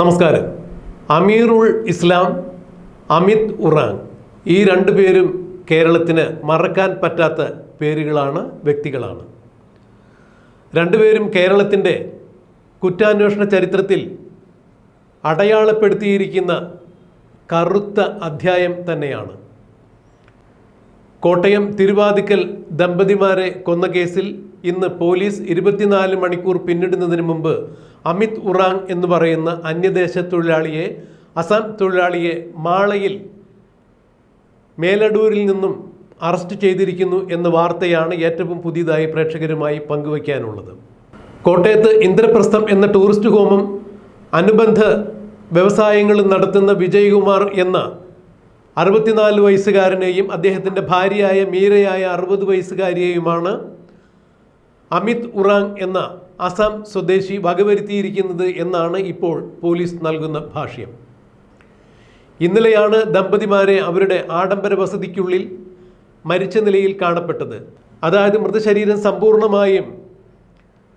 നമസ്കാരം. അമീറുൾ ഇസ്ലാം അമിത് ഉറാങ് ഈ രണ്ടു പേരും കേരളത്തിന് മറക്കാൻ പറ്റാത്ത പേരുകളാണ് വ്യക്തികളാണ്. രണ്ടുപേരും കേരളത്തിന്റെ കുറ്റാന്വേഷണ ചരിത്രത്തിൽ അടയാളപ്പെടുത്തിയിരിക്കുന്ന കറുത്ത അധ്യായം തന്നെയാണ്. കോട്ടയം തിരുവാതിക്കൽ ദമ്പതിമാരെ കൊന്ന കേസിൽ ഇന്ന് പോലീസ് ഇരുപത്തിനാല് മണിക്കൂർ പിന്നിടുന്നതിന് മുമ്പ് അമിത് ഉറാങ് എന്ന് പറയുന്ന അന്യദേശ തൊഴിലാളിയെ അസം തൊഴിലാളിയെ മാളയിൽ മേലടൂരിൽ നിന്നും അറസ്റ്റ് ചെയ്തിരിക്കുന്നു എന്ന വാർത്തയാണ് ഏറ്റവും പുതിയതായി പ്രേക്ഷകരുമായി പങ്കുവയ്ക്കാനുള്ളത്. കോട്ടയത്ത് ഇന്ദ്രപ്രസ്ഥം എന്ന ടൂറിസ്റ്റ് ഹോമും അനുബന്ധ വ്യവസായങ്ങളും നടത്തുന്ന വിജയകുമാർ എന്ന അറുപത്തിനാല് വയസ്സുകാരനെയും അദ്ദേഹത്തിന്റെ ഭാര്യയായ മീരയായ അറുപത് വയസ്സുകാരിയെയുമാണ് അമിത് ഉറാങ് എന്ന അസം സ്വദേശി വകവരുത്തിയിരിക്കുന്നത് എന്നാണ് ഇപ്പോൾ പോലീസ് നൽകുന്ന ഭാഷ്യം. ഇന്നലെയാണ് ദമ്പതിമാരെ അവരുടെ ആഡംബര വസതിക്കുള്ളിൽ മരിച്ച നിലയിൽ കാണപ്പെട്ടത്. അതായത് മൃതശരീരം സമ്പൂർണമായും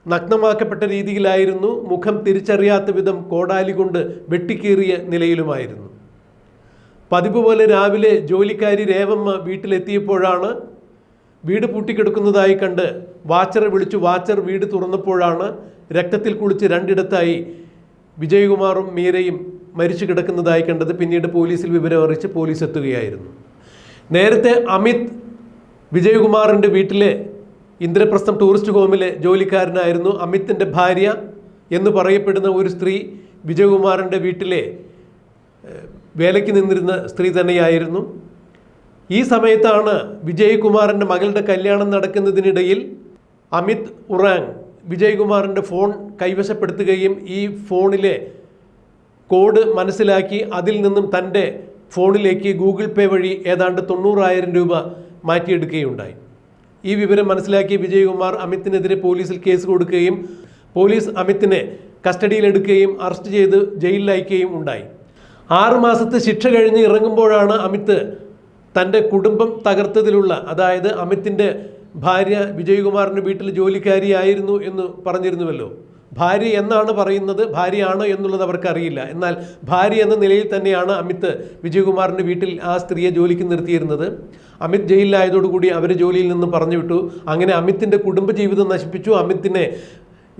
നഗ്നമാക്കപ്പെട്ട രീതിയിലായിരുന്നു. മുഖം തിരിച്ചറിയാത്ത വിധം കോടാലി കൊണ്ട് വെട്ടിക്കേറിയ നിലയിലുമായിരുന്നു. പതിവ് പോലെ രാവിലെ ജോലിക്കാരി രേവമ്മ വീട്ടിലെത്തിയപ്പോഴാണ് വീട് പൂട്ടിക്കിടക്കുന്നതായി കണ്ട് വാച്ചറെ വിളിച്ചു. വാച്ചർ വീട് തുറന്നപ്പോഴാണ് രക്തത്തിൽ കുളിച്ച് രണ്ടിടത്തായി വിജയകുമാറും മീരയും മരിച്ചു കിടക്കുന്നതായി കണ്ടത്. പിന്നീട് പോലീസിൽ വിവരം അറിയിച്ച് പോലീസ് എത്തുകയായിരുന്നു. നേരത്തെ അമിത് വിജയകുമാറിന്റെ വീട്ടിലെ ഇന്ദ്രപ്രസ്ഥം ടൂറിസ്റ്റ് ഹോമിലെ ജോലിക്കാരനായിരുന്നു. അമിത്തിന്റെ ഭാര്യ എന്ന് പറയപ്പെടുന്ന ഒരു സ്ത്രീ വിജയകുമാറിന്റെ വീട്ടിലെ വേലയ്ക്ക് നിന്നിരുന്ന സ്ത്രീ തന്നെയായിരുന്നു. ഈ സമയത്താണ് വിജയകുമാറിന്റെ മകളുടെ കല്യാണം നടക്കുന്നതിനിടയിൽ അമിത് ഉറാങ് വിജയകുമാറിന്റെ ഫോൺ കൈവശപ്പെടുത്തുകയും ഈ ഫോണിലെ കോഡ് മനസ്സിലാക്കി അതിൽ നിന്നും തന്റെ ഫോണിലേക്ക് ഗൂഗിൾ പേ വഴി ഏതാണ്ട് തൊണ്ണൂറായിരം രൂപ മാറ്റിയെടുക്കുകയുണ്ടായി. ഈ വിവരം മനസ്സിലാക്കിയ വിജയകുമാർ അമിത്തിനെതിരെ പോലീസിൽ കേസ് കൊടുക്കുകയും പോലീസ് അമിത്തിനെ കസ്റ്റഡിയിലെടുക്കുകയും അറസ്റ്റ് ചെയ്ത് ജയിലിൽ അയക്കുകയും ഉണ്ടായി. ആറ് മാസത്തെ ശിക്ഷ കഴിഞ്ഞ് ഇറങ്ങുമ്പോഴാണ് അമിത് തന്റെ കുടുംബം തകർത്തതിലുള്ള അതായത് അമിത്തിന്റെ ഭാര്യ വിജയകുമാറിന്റെ വീട്ടിൽ ജോലിക്കാരിയായിരുന്നു എന്ന് പറഞ്ഞിരുന്നുവല്ലോ. ഭാര്യ എന്നാണ് പറയുന്നത് ഭാര്യയാണോ എന്നുള്ളത് അവർക്കറിയില്ല. എന്നാൽ ഭാര്യ എന്ന നിലയിൽ തന്നെയാണ് അമിത് വിജയകുമാറിന്റെ വീട്ടിൽ ആ സ്ത്രീയെ ജോലിക്ക് നിർത്തിയിരുന്നത്. അമിത് ജയിലിലായതോടുകൂടി അവർ ജോലിയിൽ നിന്ന് പറഞ്ഞു വിട്ടു അങ്ങനെ അമിത്തിന്റെ കുടുംബജീവിതം നശിപ്പിച്ചു. അമിത്തിനെ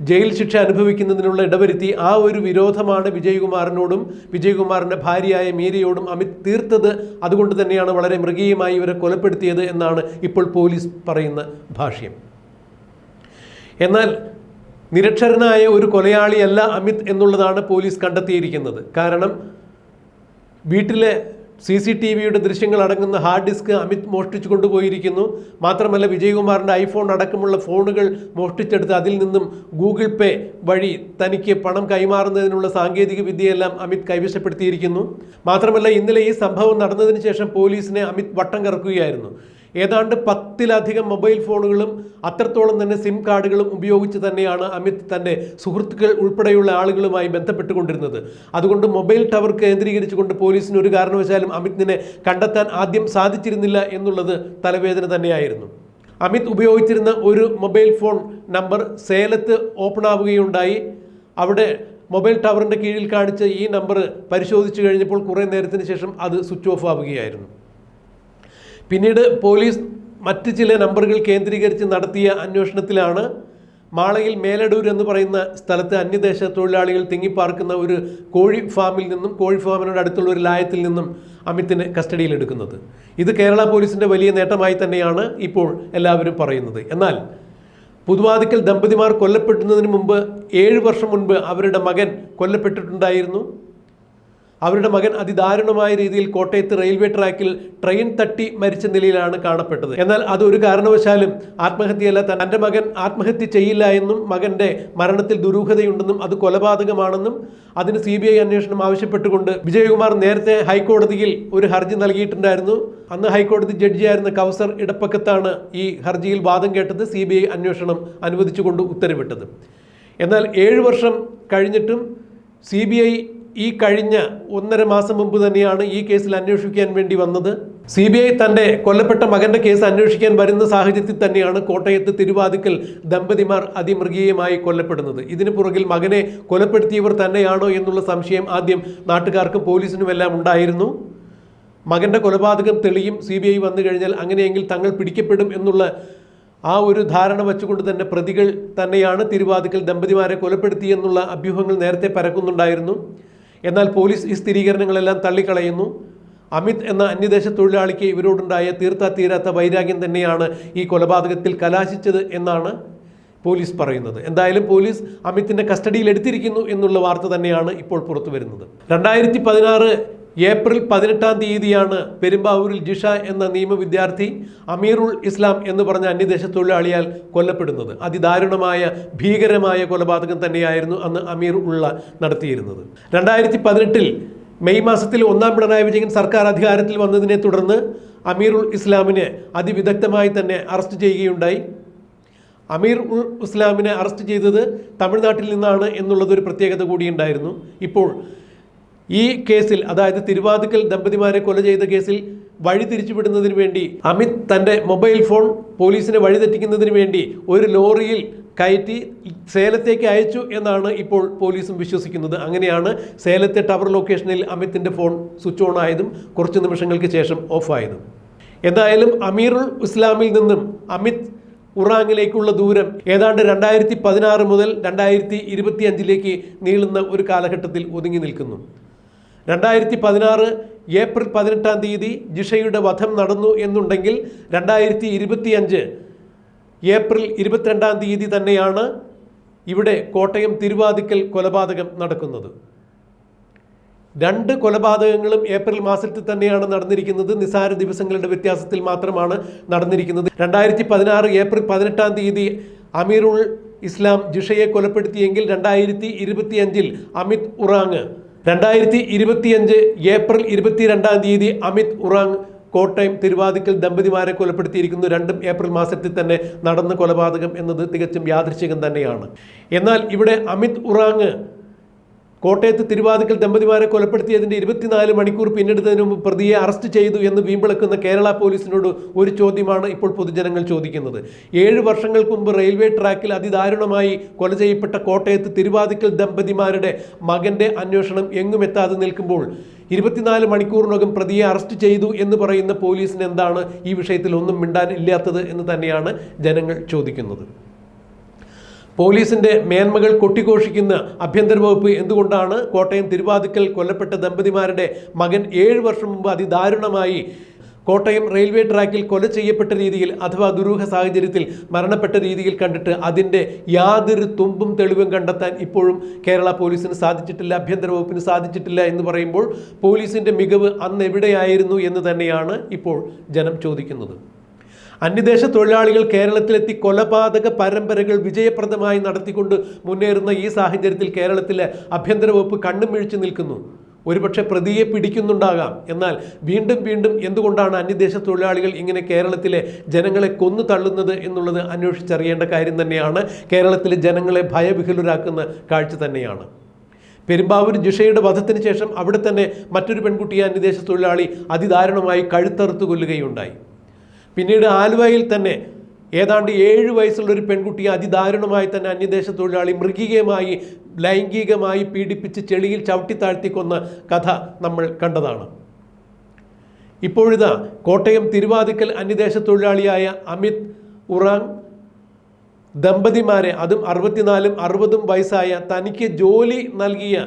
ജയിൽ ശിക്ഷ അനുഭവിക്കുന്നതിനുള്ള ഇടവരുത്തി ആ ഒരു വിരോധമാണ് വിജയകുമാറിനോടും വിജയകുമാറിന്റെ ഭാര്യയായ മീരയോടും അമിത് തീർത്തത്. അതുകൊണ്ട് തന്നെയാണ് വളരെ മൃഗീയമായി ഇവരെ കൊലപ്പെടുത്തിയത് എന്നാണ് ഇപ്പോൾ പോലീസ് പറയുന്ന ഭാഷ്യം. എന്നാൽ നിരക്ഷരനായ ഒരു കൊലയാളിയല്ല അമിത് എന്നുള്ളതാണ് പോലീസ് കണ്ടെത്തിയിരിക്കുന്നത്. കാരണം വീട്ടിലെ സി സി ടി വിയുടെ ദൃശ്യങ്ങൾ അടങ്ങുന്ന ഹാർഡ് ഡിസ്ക് അമിത് മോഷ്ടിച്ചു കൊണ്ടുപോയിരിക്കുന്നു. മാത്രമല്ല വിജയകുമാറിന്റെ ഐഫോൺ അടക്കമുള്ള ഫോണുകൾ മോഷ്ടിച്ചെടുത്ത് അതിൽ നിന്നും ഗൂഗിൾ പേ വഴി തനിക്ക് പണം കൈമാറുന്നതിനുള്ള സാങ്കേതിക വിദ്യയെല്ലാം അമിത് കൈവശപ്പെടുത്തിയിരിക്കുന്നു. മാത്രമല്ല ഇന്നലെ ഈ സംഭവം നടന്നതിന് ശേഷം പോലീസിനെ അമിത് വട്ടം കറക്കുകയായിരുന്നു. ഏതാണ്ട് പത്തിലധികം മൊബൈൽ ഫോണുകളും അത്രത്തോളം തന്നെ സിം കാർഡുകളും ഉപയോഗിച്ച് തന്നെയാണ് അമിത് തന്റെ സുഹൃത്തുക്കൾ ഉൾപ്പെടെയുള്ള ആളുകളുമായി ബന്ധപ്പെട്ടുകൊണ്ടിരുന്നത്. അതുകൊണ്ട് മൊബൈൽ ടവർ കേന്ദ്രീകരിച്ചുകൊണ്ട് പോലീസിന് ഒരു കാരണവശാലും അമിതിനെ കണ്ടെത്താൻ ആദ്യം സാധിച്ചിരുന്നില്ല എന്നുള്ളത് തലവേദന തന്നെയായിരുന്നു. അമിത് ഉപയോഗിച്ചിരുന്ന ഒരു മൊബൈൽ ഫോൺ നമ്പർ സേലത്ത് ഓപ്പൺ ആവുകയുണ്ടായി. അവിടെ മൊബൈൽ ടവറിന്റെ കീഴിൽ കാണിച്ച ഈ നമ്പർ പരിശോധിച്ചു കഴിഞ്ഞപ്പോൾ കുറേ നേരത്തിന് ശേഷം അത് സ്വിച്ച് ഓഫ് ആവുകയായിരുന്നു. പിന്നീട് പോലീസ് മറ്റ് ചില നമ്പറുകൾ കേന്ദ്രീകരിച്ച് നടത്തിയ അന്വേഷണത്തിലാണ് മാളയിൽ മേലടൂർ എന്ന് പറയുന്ന സ്ഥലത്ത് അന്യദേശ തൊഴിലാളികൾ തിങ്ങിപ്പാർക്കുന്ന ഒരു കോഴി ഫാമിൽ നിന്നും കോഴി ഫാമിനോട് അടുത്തുള്ള ഒരു ലായത്തിൽ നിന്നും അമിത്തിനെ കസ്റ്റഡിയിലെടുക്കുന്നത് ഇത് കേരള പോലീസിന്റെ വലിയ നേട്ടമായി തന്നെയാണ് ഇപ്പോൾ എല്ലാവരും പറയുന്നത്. എന്നാൽ പുതുവാതിക്കൽ ദമ്പതിമാർ കൊല്ലപ്പെടുന്നതിന് മുമ്പ് ഏഴ് വർഷം മുൻപ് അവരുടെ മകൻ കൊല്ലപ്പെട്ടിട്ടുണ്ടായിരുന്നു. അവരുടെ മകൻ അതിദാരുണമായ രീതിയിൽ കോട്ടയത്ത് റെയിൽവേ ട്രാക്കിൽ ട്രെയിൻ തട്ടി മരിച്ച നിലയിലാണ് കാണപ്പെട്ടത്. എന്നാൽ അത് ഒരു കാരണവശാലും ആത്മഹത്യയല്ല. തന്റെ മകൻ ആത്മഹത്യ ചെയ്യില്ല എന്നും മകന്റെ മരണത്തിൽ ദുരൂഹതയുണ്ടെന്നും അത് കൊലപാതകമാണെന്നും അതിന് സി അന്വേഷണം ആവശ്യപ്പെട്ടുകൊണ്ട് വിജയകുമാർ നേരത്തെ ഹൈക്കോടതിയിൽ ഒരു ഹർജി നൽകിയിട്ടുണ്ടായിരുന്നു. അന്ന് ഹൈക്കോടതി ജഡ്ജിയായിരുന്ന കൗസർ ഇടപ്പക്കത്താണ് ഈ ഹർജിയിൽ വാദം കേട്ടത്. സി അന്വേഷണം അനുവദിച്ചുകൊണ്ട് ഉത്തരവിട്ടത്. എന്നാൽ ഏഴ് വർഷം കഴിഞ്ഞിട്ടും സി ഈ കഴിഞ്ഞ ഒന്നര മാസം മുമ്പ് തന്നെയാണ് ഈ കേസിൽ അന്വേഷിക്കാൻ വേണ്ടി വന്നത്. സി ബി ഐ തന്റെ കൊല്ലപ്പെട്ട മകന്റെ കേസ് അന്വേഷിക്കാൻ വരുന്ന സാഹചര്യത്തിൽ തന്നെയാണ് കോട്ടയത്ത് തിരുവാതിക്കൽ ദമ്പതിമാർ അതിമൃഗീയമായി കൊല്ലപ്പെടുന്നത്. ഇതിനു പുറകിൽ മകനെ കൊലപ്പെടുത്തിയവർ തന്നെയാണോ എന്നുള്ള സംശയം ആദ്യം നാട്ടുകാർക്കും പോലീസിനുമെല്ലാം ഉണ്ടായിരുന്നു. മകന്റെ കൊലപാതകം തെളിയും സി ബി ഐ വന്നു കഴിഞ്ഞാൽ അങ്ങനെയെങ്കിൽ തങ്ങൾ പിടിക്കപ്പെടും എന്നുള്ള ആ ഒരു ധാരണ വെച്ചുകൊണ്ട് തന്നെ പ്രതികൾ തന്നെയാണ് തിരുവാതിക്കൽ ദമ്പതിമാരെ കൊലപ്പെടുത്തിയെന്നുള്ള അഭ്യൂഹങ്ങൾ നേരത്തെ പരക്കുന്നുണ്ടായിരുന്നു. എന്നാൽ പോലീസ് ഈ സ്ഥിരീകരണങ്ങളെല്ലാം തള്ളിക്കളയുന്നു. അമിത് എന്ന അന്യദേശ തൊഴിലാളിക്ക് ഇവരോടുണ്ടായ തീർത്താ തീരാത്ത വൈരാഗ്യം തന്നെയാണ് ഈ കൊലപാതകത്തിൽ കലാശിച്ചത് എന്നാണ് പോലീസ് പറയുന്നത്. എന്തായാലും പോലീസ് അമിത്തിന്റെ കസ്റ്റഡിയിൽ എടുത്തിരിക്കുന്നു എന്നുള്ള വാർത്ത തന്നെയാണ് ഇപ്പോൾ പുറത്തു വരുന്നത് രണ്ടായിരത്തി പതിനാറ് ഏപ്രിൽ പതിനെട്ടാം തീയതിയാണ് പെരുമ്പാവൂരിൽ ജിഷ എന്ന നിയമ വിദ്യാർത്ഥി അമീറുൽ ഇസ്ലാം എന്ന് പറഞ്ഞ അന്യദേശ തൊഴിലാളിയാൽ കൊല്ലപ്പെടുന്നത്. അതിദാരുണമായ ഭീകരമായ കൊലപാതകം തന്നെയായിരുന്നു അന്ന് അമീർ ഉള്ള നടത്തിയിരുന്നത്. രണ്ടായിരത്തി പതിനെട്ടിൽ മെയ് മാസത്തിൽ ഒന്നാം പിണറായി വിജയൻ സർക്കാർ അധികാരത്തിൽ വന്നതിനെ തുടർന്ന് അമീറുൽ ഇസ്ലാമിനെ അതിവിദഗ്ധമായി തന്നെ അറസ്റ്റ് ചെയ്യുകയുണ്ടായി. അമീർ ഉൽ ഇസ്ലാമിനെ അറസ്റ്റ് ചെയ്തത് തമിഴ്നാട്ടിൽ നിന്നാണ് എന്നുള്ളതൊരു പ്രത്യേകത കൂടിയുണ്ടായിരുന്നു. ഇപ്പോൾ ഈ കേസിൽ അതായത് തിരുവാതിക്കൽ ദമ്പതിമാരെ കൊല ചെയ്ത കേസിൽ വഴി തിരിച്ചുവിടുന്നതിന് വേണ്ടി അമിത് തന്റെ മൊബൈൽ ഫോൺ പോലീസിനെ വഴിതെറ്റിക്കുന്നതിന് വേണ്ടി ഒരു ലോറിയിൽ കയറ്റി സേലത്തേക്ക് അയച്ചു എന്നാണ് ഇപ്പോൾ പോലീസും വിശ്വസിക്കുന്നത്. അങ്ങനെയാണ് സേലത്തെ ടവർ ലൊക്കേഷനിൽ അമിത്തിന്റെ ഫോൺ സ്വിച്ച് ഓൺ ആയതും കുറച്ച് നിമിഷങ്ങൾക്ക് ശേഷം ഓഫായതും എന്തായാലും അമീറുൽ ഇസ്ലാമിൽ നിന്നും അമിത് ഉറാങ്ങിലേക്കുള്ള ദൂരം ഏതാണ്ട് രണ്ടായിരത്തി പതിനാറ് മുതൽ രണ്ടായിരത്തി ഇരുപത്തി അഞ്ചിലേക്ക് നീളുന്ന ഒരു കാലഘട്ടത്തിൽ ഒതുങ്ങി നിൽക്കുന്നു. രണ്ടായിരത്തി പതിനാറ് ഏപ്രിൽ പതിനെട്ടാം തീയതി ജിഷയുടെ വധം നടന്നു എന്നുണ്ടെങ്കിൽ രണ്ടായിരത്തി ഇരുപത്തി അഞ്ച് ഏപ്രിൽ ഇരുപത്തിരണ്ടാം തീയതി തന്നെയാണ് ഇവിടെ കോട്ടയം തിരുവാതിക്കൽ കൊലപാതകം നടക്കുന്നത്. രണ്ട് കൊലപാതകങ്ങളും ഏപ്രിൽ മാസത്തിൽ തന്നെയാണ് നടന്നിരിക്കുന്നത്. നിസാര ദിവസങ്ങളുടെ വ്യത്യാസത്തിൽ മാത്രമാണ് നടന്നിരിക്കുന്നത്. രണ്ടായിരത്തി പതിനാറ് ഏപ്രിൽ പതിനെട്ടാം തീയതി അമീറുൾ ഇസ്ലാം ജിഷയെ കൊലപ്പെടുത്തിയെങ്കിൽ രണ്ടായിരത്തി ഇരുപത്തിയഞ്ചിൽ അമിത് ഉറാങ് രണ്ടായിരത്തി ഇരുപത്തിയഞ്ച് ഏപ്രിൽ ഇരുപത്തിരണ്ടാം തീയതി അമിത് ഉറാങ് കോട്ടയം തിരുവാതിക്കൽ ദമ്പതിമാരെ കൊലപ്പെടുത്തിയിരിക്കുന്നു. രണ്ടും ഏപ്രിൽ മാസത്തിൽ തന്നെ നടന്ന കൊലപാതകം എന്നത് തികച്ചും യാദൃശ്ചികം തന്നെയാണ്. എന്നാൽ ഇവിടെ അമിത് ഉറാങ് കോട്ടയത്ത് തിരുവാതിക്കൽ ദമ്പതിമാരെ കൊലപ്പെടുത്തിയതിന്റെ ഇരുപത്തിനാല് മണിക്കൂർ പിന്നിടുന്നതിന് മുമ്പ് പ്രതിയെ അറസ്റ്റ് ചെയ്തു എന്ന് വീമ്പിളക്കുന്ന കേരള പോലീസിനോട് ഒരു ചോദ്യമാണ് ഇപ്പോൾ പൊതുജനങ്ങൾ ചോദിക്കുന്നത്. ഏഴ് വർഷങ്ങൾക്ക് മുമ്പ് റെയിൽവേ ട്രാക്കിൽ അതിദാരുണമായി കൊല ചെയ്യപ്പെട്ട കോട്ടയത്ത് തിരുവാതിക്കൽ ദമ്പതിമാരുടെ മകന്റെ അന്വേഷണം എങ്ങും എത്താതെ നിൽക്കുമ്പോൾ ഇരുപത്തിനാല് മണിക്കൂറിനകം പ്രതിയെ അറസ്റ്റ് ചെയ്തു എന്ന് പറയുന്ന പോലീസിന് എന്താണ് ഈ വിഷയത്തിൽ ഒന്നും മിണ്ടാൻ ഇല്ലാത്തത് എന്ന് തന്നെയാണ് ജനങ്ങൾ ചോദിക്കുന്നത്. പോലീസിന്റെ മേന്മകൾ കൊട്ടിഘോഷിക്കുന്ന ആഭ്യന്തര വകുപ്പ് എന്തുകൊണ്ടാണ് കോട്ടയം തിരുവാതിക്കൽ കൊല്ലപ്പെട്ട ദമ്പതിമാരുടെ മകൻ ഏഴ് വർഷം മുമ്പ് അതിദാരുണമായി കോട്ടയം റെയിൽവേ ട്രാക്കിൽ കൊല ചെയ്യപ്പെട്ട രീതിയിൽ അഥവാ ദുരൂഹ സാഹചര്യത്തിൽ മരണപ്പെട്ട രീതിയിൽ കണ്ടിട്ട് അതിന്റെ യാതൊരു തുമ്പും തെളിവും കണ്ടെത്താൻ ഇപ്പോഴും കേരള പോലീസിന് സാധിച്ചിട്ടില്ല ആഭ്യന്തര വകുപ്പിന് സാധിച്ചിട്ടില്ല എന്ന് പറയുമ്പോൾ പോലീസിന്റെ മികവ് അന്ന് എവിടെയായിരുന്നു എന്ന് തന്നെയാണ് ഇപ്പോൾ ജനം ചോദിക്കുന്നത്. അന്യദേശ തൊഴിലാളികൾ കേരളത്തിലെത്തി കൊലപാതക പരമ്പരകൾ വിജയപ്രദമായി നടത്തിക്കൊണ്ട് മുന്നേറുന്ന ഈ സാഹചര്യത്തിൽ കേരളത്തിലെ ആഭ്യന്തര വകുപ്പ് കണ്ണും മിഴിച്ചു നിൽക്കുന്നു. ഒരുപക്ഷെ പ്രതിയെ പിടിക്കുന്നുണ്ടാകാം. എന്നാൽ വീണ്ടും വീണ്ടും എന്തുകൊണ്ടാണ് അന്യദേശ തൊഴിലാളികൾ ഇങ്ങനെ കേരളത്തിലെ ജനങ്ങളെ കൊന്നു തള്ളുന്നത് എന്നുള്ളത് അന്വേഷിച്ചറിയേണ്ട കാര്യം തന്നെയാണ്. കേരളത്തിലെ ജനങ്ങളെ ഭയവിഹുലരാക്കുന്ന കാഴ്ച തന്നെയാണ്. പെരുമ്പാവൂർ ജിഷയുടെ വധത്തിന് ശേഷം അവിടെ തന്നെ മറ്റൊരു പെൺകുട്ടിയെ അന്യദേശ തൊഴിലാളി അതിദാരുണമായി കഴുത്തറുത്തു കൊല്ലുകയുണ്ടായി. പിന്നീട് ആലുവയിൽ തന്നെ ഏതാണ്ട് ഏഴ് വയസ്സുള്ള ഒരു പെൺകുട്ടിയെ അതിദാരുണമായി തന്നെ അന്യദേശ തൊഴിലാളി മൃഗീയമായി ലൈംഗികമായി പീഡിപ്പിച്ച് ചെളിയിൽ ചവിട്ടി താഴ്ത്തിക്കൊന്ന കഥ നമ്മൾ കണ്ടതാണ്. ഇപ്പോഴിതാ കോട്ടയം തിരുവാതിക്കൽ അന്യദേശ തൊഴിലാളിയായ അമിത് ഉറാങ് ദമ്പതിമാരെ അതും അറുപത്തിനാലും അറുപതും വയസ്സായ തനിക്ക് ജോലി നൽകിയ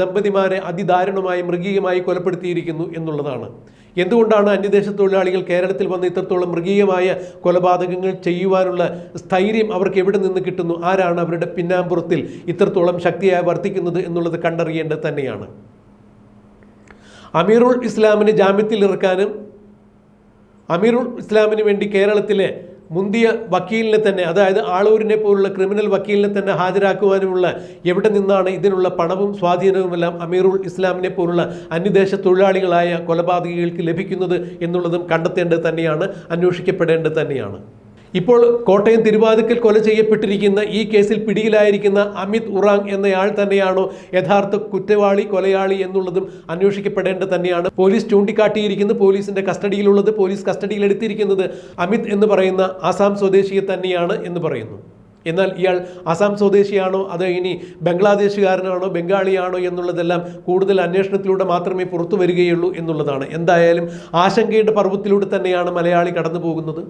ദമ്പതിമാരെ അതിദാരുണമായി മൃഗീയമായി കൊലപ്പെടുത്തിയിരിക്കുന്നു എന്നുള്ളതാണ്. എന്തുകൊണ്ടാണ് അന്യദേശ തൊഴിലാളികൾ കേരളത്തിൽ വന്ന് ഇത്രത്തോളം മൃഗീയമായ കൊലപാതകങ്ങൾ ചെയ്യുവാനുള്ള സ്ഥൈര്യം അവർക്ക് എവിടെ നിന്ന് കിട്ടുന്നു? ആരാണ് അവരുടെ പിന്നാമ്പുറത്തിൽ ഇത്രത്തോളം ശക്തിയായി വർത്തിക്കുന്നത് എന്നുള്ളത് കണ്ടറിയേണ്ടത് തന്നെയാണ്. അമീറുൽ ഇസ്ലാമിന് ജാമ്യത്തിൽ ഇറക്കാനും അമീറുൽ ഇസ്ലാമിന് വേണ്ടി കേരളത്തിലെ മുന്തിയ വക്കീലിനെ തന്നെ അതായത് ആളൂരിനെ പോലുള്ള ക്രിമിനൽ വക്കീലിനെ തന്നെ ഹാജരാക്കുവാനുമുള്ള എവിടെ നിന്നാണ് ഇതിനുള്ള പണവും സ്വാധീനവുമെല്ലാം അമീറുൽ ഇസ്ലാമിനെ പോലുള്ള അന്യദേശ തൊഴിലാളികളായ കൊലപാതകികൾക്ക് ലഭിക്കുന്നത് എന്നുള്ളതും കണ്ടെത്തേണ്ടത് തന്നെയാണ് അന്വേഷിക്കപ്പെടേണ്ടത് തന്നെയാണ്. ഇപ്പോൾ കോട്ടയം തിരുവാതിക്കൽ കൊല ചെയ്യപ്പെട്ടിരിക്കുന്ന ഈ കേസിൽ പിടിയിലായിരിക്കുന്ന അമിത് ഉറാങ് എന്നയാൾ തന്നെയാണോ യഥാർത്ഥ കുറ്റവാളി കൊലയാളി എന്നുള്ളതും അന്വേഷിക്കപ്പെടേണ്ടത് തന്നെയാണ്. പോലീസ് ചൂണ്ടിക്കാട്ടിയിരിക്കുന്നത് പോലീസിന്റെ കസ്റ്റഡിയിലുള്ളത് പോലീസ് കസ്റ്റഡിയിൽ എടുത്തിരിക്കുന്നത് അമിത് എന്ന് പറയുന്ന ആസാം സ്വദേശിയെ തന്നെയാണ് എന്ന് പറയുന്നു. എന്നാൽ ഇയാൾ അസാം സ്വദേശിയാണോ അതോ ഇനി ബംഗ്ലാദേശുകാരനാണോ ബംഗാളിയാണോ എന്നുള്ളതെല്ലാം കൂടുതൽ അന്വേഷണത്തിലൂടെ മാത്രമേ പുറത്തു വരികയുള്ളൂ എന്നുള്ളതാണ്. എന്തായാലും ആശങ്കയുടെ പർവത്തിലൂടെ തന്നെയാണ് മലയാളി കടന്നു പോകുന്നത്.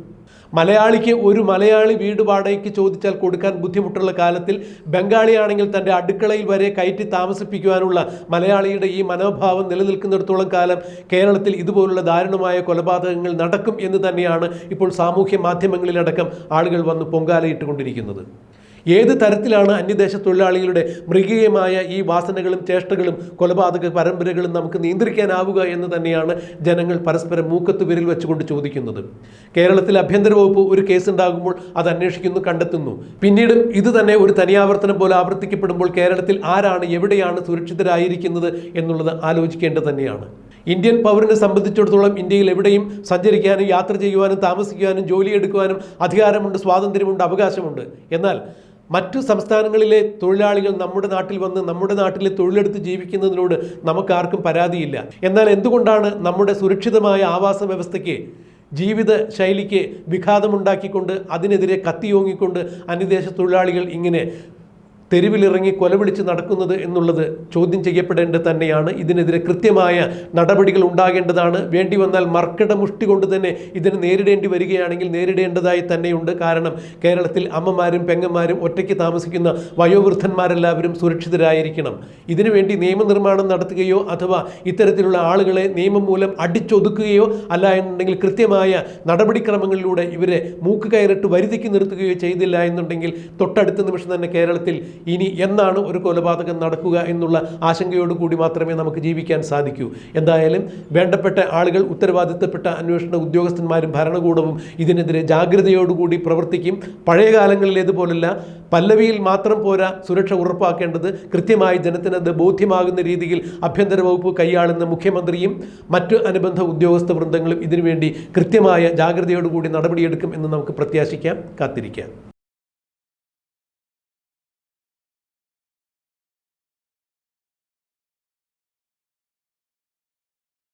മലയാളിക്ക് ഒരു മലയാളി വീട് വാടകയ്ക്ക് ചോദിച്ചാൽ കൊടുക്കാൻ ബുദ്ധിമുട്ടുള്ള കാലത്തിൽ ബംഗാളിയാണെങ്കിൽ തന്റെ അടുക്കളയിൽ വരെ കയറ്റി താമസിപ്പിക്കുവാനുള്ള മലയാളിയുടെ ഈ മനോഭാവം നിലനിൽക്കുന്നിടത്തോളം കാലം കേരളത്തിൽ ഇതുപോലുള്ള ദാരുണമായ കൊലപാതകങ്ങൾ നടക്കും എന്ന് തന്നെയാണ് ഇപ്പോൾ സാമൂഹ്യ മാധ്യമങ്ങളിലടക്കം ആളുകൾ വന്ന് പൊങ്കാലയിട്ടുകൊണ്ടിരിക്കുന്നത് ഏത് തരത്തിലാണ് അന്യദേശ തൊഴിലാളികളുടെ മൃഗീയമായ ഈ വാസനകളും ചേഷ്ടകളും കൊലപാതക പരമ്പരകളും നമുക്ക് നിയന്ത്രിക്കാനാവുക എന്ന് തന്നെയാണ് ജനങ്ങൾ പരസ്പരം മൂക്കത്ത് വിരൽ വെച്ചുകൊണ്ട് ചോദിക്കുന്നത്. കേരളത്തിൽ ആഭ്യന്തര വകുപ്പ് ഒരു കേസ് ഉണ്ടാകുമ്പോൾ അത് അന്വേഷിക്കുന്നു കണ്ടെത്തുന്നു. പിന്നീട് ഇത് തന്നെ ഒരു തനിയാവർത്തനം പോലെ ആവർത്തിക്കപ്പെടുമ്പോൾ കേരളത്തിൽ ആരാണ് എവിടെയാണ് സുരക്ഷിതരായിരിക്കുന്നത് എന്നുള്ളത് ആലോചിക്കേണ്ടത് തന്നെയാണ്. ഇന്ത്യൻ പൗരനെ സംബന്ധിച്ചിടത്തോളം ഇന്ത്യയിൽ എവിടെയും സഞ്ചരിക്കാനും യാത്ര ചെയ്യുവാനും താമസിക്കുവാനും ജോലി എടുക്കുവാനും അധികാരമുണ്ട് സ്വാതന്ത്ര്യമുണ്ട് അവകാശമുണ്ട്. എന്നാൽ മറ്റു സംസ്ഥാനങ്ങളിലെ തൊഴിലാളികൾ നമ്മുടെ നാട്ടിൽ വന്ന് നമ്മുടെ നാട്ടിലെ തൊഴിലെടുത്ത് ജീവിക്കുന്നതിനോട് നമുക്കാർക്കും പരാതിയില്ല. എന്നാൽ എന്തുകൊണ്ടാണ് നമ്മുടെ സുരക്ഷിതമായ ആവാസ വ്യവസ്ഥയ്ക്ക് ജീവിത ശൈലിക്ക് വിഘാതമുണ്ടാക്കിക്കൊണ്ട് അതിനെതിരെ കത്തിയോങ്ങിക്കൊണ്ട് അന്യദേശ തൊഴിലാളികൾ ഇങ്ങനെ തെരുവിലിറങ്ങി കൊലവിളിച്ച് നടക്കുന്നത് എന്നുള്ളത് ചോദ്യം ചെയ്യപ്പെടേണ്ടത് തന്നെയാണ്. ഇതിനെതിരെ കൃത്യമായ നടപടികൾ ഉണ്ടാകേണ്ടതാണ്. വേണ്ടി വന്നാൽ മർക്കട മുഷ്ടി കൊണ്ട് തന്നെ ഇതിനെ നേരിടേണ്ടി വരികയാണെങ്കിൽ നേരിടേണ്ടതായി തന്നെയുണ്ട്. കാരണം കേരളത്തിൽ അമ്മമാരും പെങ്ങന്മാരും ഒറ്റയ്ക്ക് താമസിക്കുന്ന വയോവൃദ്ധന്മാരെല്ലാവരും സുരക്ഷിതരായിരിക്കണം. ഇതിനുവേണ്ടി നിയമനിർമ്മാണം നടത്തുകയോ അഥവാ ഇത്തരത്തിലുള്ള ആളുകളെ നിയമം മൂലം അടിച്ചൊതുക്കുകയോ അല്ല എന്നുണ്ടെങ്കിൽ കൃത്യമായ നടപടിക്രമങ്ങളിലൂടെ ഇവരെ മൂക്ക് കയറിട്ട് വരുതിക്ക് നിർത്തുകയോ ചെയ്തില്ല എന്നുണ്ടെങ്കിൽ തൊട്ടടുത്ത നിമിഷം തന്നെ കേരളത്തിൽ ഇനി എന്നാണ് ഒരു കൊലപാതകം നടക്കുക എന്നുള്ള ആശങ്കയോട് കൂടി മാത്രമേ നമുക്ക് ജീവിക്കാൻ സാധിക്കൂ. എന്തായാലും വേണ്ടപ്പെട്ട ആളുകൾ ഉത്തരവാദിത്തപ്പെട്ട അന്വേഷണ ഉദ്യോഗസ്ഥന്മാരും ഭരണകൂടവും ഇതിനെതിരെ ജാഗ്രതയോടുകൂടി പ്രവർത്തിക്കും. പഴയ കാലങ്ങളിലേതുപോലല്ല പല്ലവിയിൽ മാത്രം പോരാ സുരക്ഷ ഉറപ്പാക്കേണ്ടത് കൃത്യമായി ജനത്തിനത് ബോധ്യമാകുന്ന രീതിയിൽ ആഭ്യന്തര വകുപ്പ് കൈയാളുന്ന മുഖ്യമന്ത്രിയും മറ്റ് അനുബന്ധ ഉദ്യോഗസ്ഥ വൃന്ദങ്ങളും ഇതിനുവേണ്ടി കൃത്യമായ ജാഗ്രതയോടുകൂടി നടപടിയെടുക്കും എന്ന് നമുക്ക് പ്രത്യാശിക്കാം. കാത്തിരിക്കാം.